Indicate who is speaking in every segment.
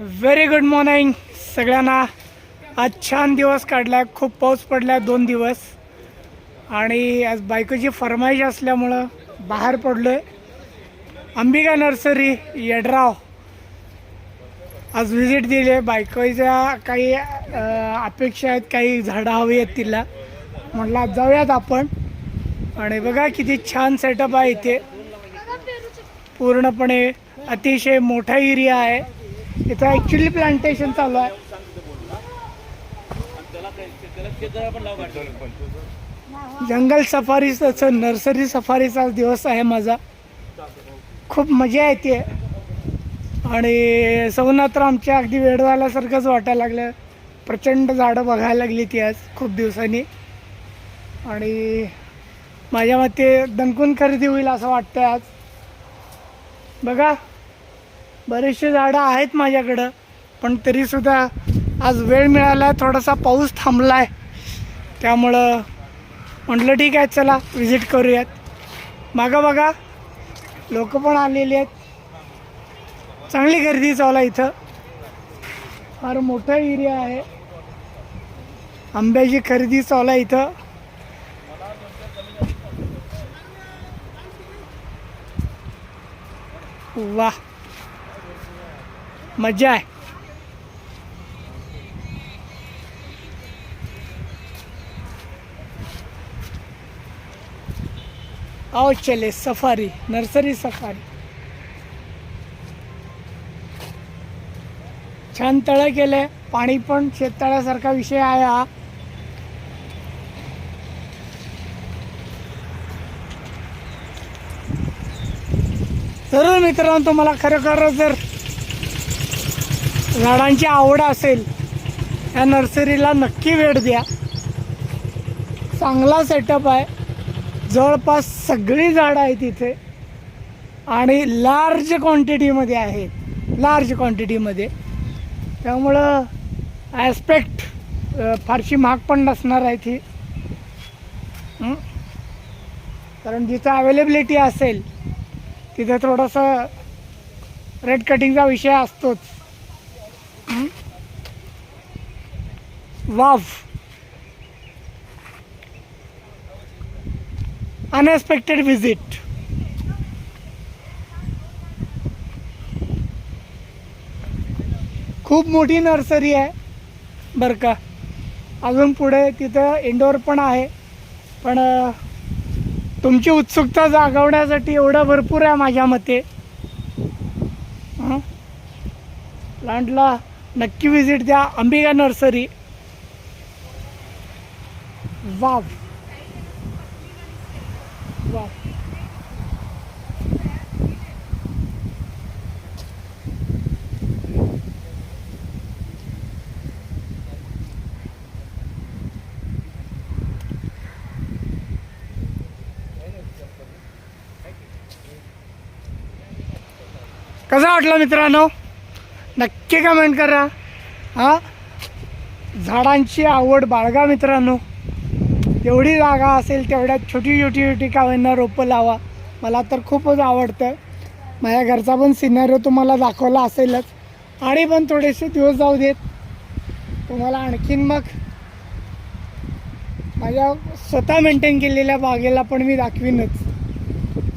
Speaker 1: Very good morning सगळ्यांना. आज छान दिवस काढला खूप पाऊस पडला दोन दिवस. आणि आज बायकोची फरमाईश असल्यामुळं बाहेर पडलो आहे अंबिका नर्सरी येडराव. आज व्हिजिट दिली आहे बायकोच्या काही अपेक्षा आहेत काही झाडं हवी आहेत तिला. म्हटलं जाऊयात आपण. आणि बघा किती छान सेटअप आहे इथे. पूर्णपणे अतिशय मोठा एरिया आहे. इथं ॲक्च्युली प्लांटेशन चालू आहे. जंगल सफारीचं नर्सरी सफारीचा दिवस आहे माझा. खूप मजा येते. आणि सवनात तर आमच्या अगदी वेळ झाल्यासारखंच वाटायला लागलं. प्रचंड झाडं बघायला लागली ती आज खूप दिवसांनी. आणि माझ्या मते दणकून खरेदी होईल असं वाटतं आज. बघा. बरेचसे झाडं आहेत माझ्याकडं पण तरीसुद्धा आज वेळ मिळाला थोडासा पाऊस थांबला आहे त्यामुळं म्हटलं ठीक आहे चला व्हिजिट करूयात. मागं बघा लोक पण आलेली आहेत. चांगली गर्दी चालू आहे इथं. फार मोठा एरिया आहे. आंब्याची खरेदी चालू आहे इथं. वा मजा आहे. आओ चले सफारी नर्सरी सफारी. छान तळं केलंय पाणी पण शेततळ्यासारखा विषय आहे हा. जरूर मित्रांनो तुम्हाला खरोखर जर झाडांची आवड असेल या नर्सरीला नक्की भेट द्या. चांगला सेटअप आहे. जवळपास सगळी झाडं आहेत इथे. आणि लार्ज क्वांटिटीमध्ये आहेत. लार्ज क्वांटिटीमध्ये त्यामुळं ॲस्पेक्ट फारशी महाग पण नसणार आहे ती. कारण जिथं अवेलेबिलिटी असेल तिथे थोडंसं रेट कटिंगचा विषय असतोच. वाव. अनएक्सपेक्टेड विजिट खूप मोठी नर्सरी आहे बरं का. अजून पुढे तिथं इंडोर पण आहे. पण तुमची उत्सुकता जागवण्यासाठी एवढं भरपूर आहे माझ्या मते. प्लांटला नक्की विजिट द्या अंबिका नर्सरी. वाव वाव कसा वाटला मित्रांनो? नक्की कमेंट करा. हां? झाडांची आवड बाळगा मित्रांनो. जेवढी जागा असेल तेवढ्यात छोटी छोटी छोटी काव्यांना रोपं लावा. मला तर खूपच आवडतं. माझ्या घरचा पण सिनेरिओ तुम्हाला दाखवला असेलच. आणि पण थोडेसे दिवस जाऊ देत. तुम्हाला आणखीन मग माझ्या स्वतः मेंटेन केलेल्या बागेला पण मी दाखवीनच.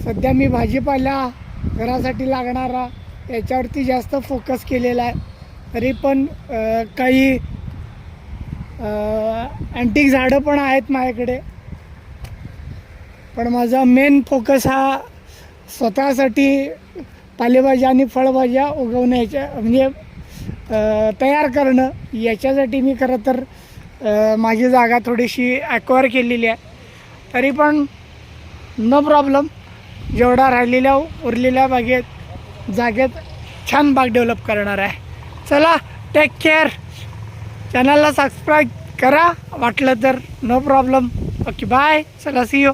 Speaker 1: सध्या मी भाजीपाला घरासाठी लागणारा याच्यावरती जास्त फोकस केलेला आहे. तरी पण काही अँटिक झाडं पण आहेत माझ्याकडे. पण माझा मेन फोकस हा स्वतःसाठी पालेभाज्या आणि फळभाज्या उगवण्याच्या म्हणजे तयार करणं याच्यासाठी मी खरं तर माझी जागा थोडीशी ॲक्वायर केलेली आहे. तरी पण नो प्रॉब्लेम जेवढा राहिलेल्या उरलेल्या बागेत जागेत छान बाग डेव्हलप करणार आहे. चला टेक केअर चॅनलला सबस्क्राईब करा. वाटलं तर नो प्रॉब्लेम ओके बाय चला सी यू